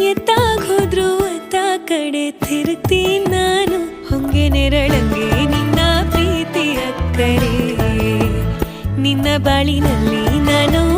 ಎತ್ತಾಗೋದ್ರು ಅತ್ತ ಕಡೆ ತಿರುಗ್ತಿ ನಾನು. ಹೊಂಗೆ ನೆರಳಂಗೆ ನಿನ್ನ ಪ್ರೀತಿ ಅಕ್ಕರೆ ನಿನ್ನ ಬಾಳಿನಲ್ಲಿ ನಾನು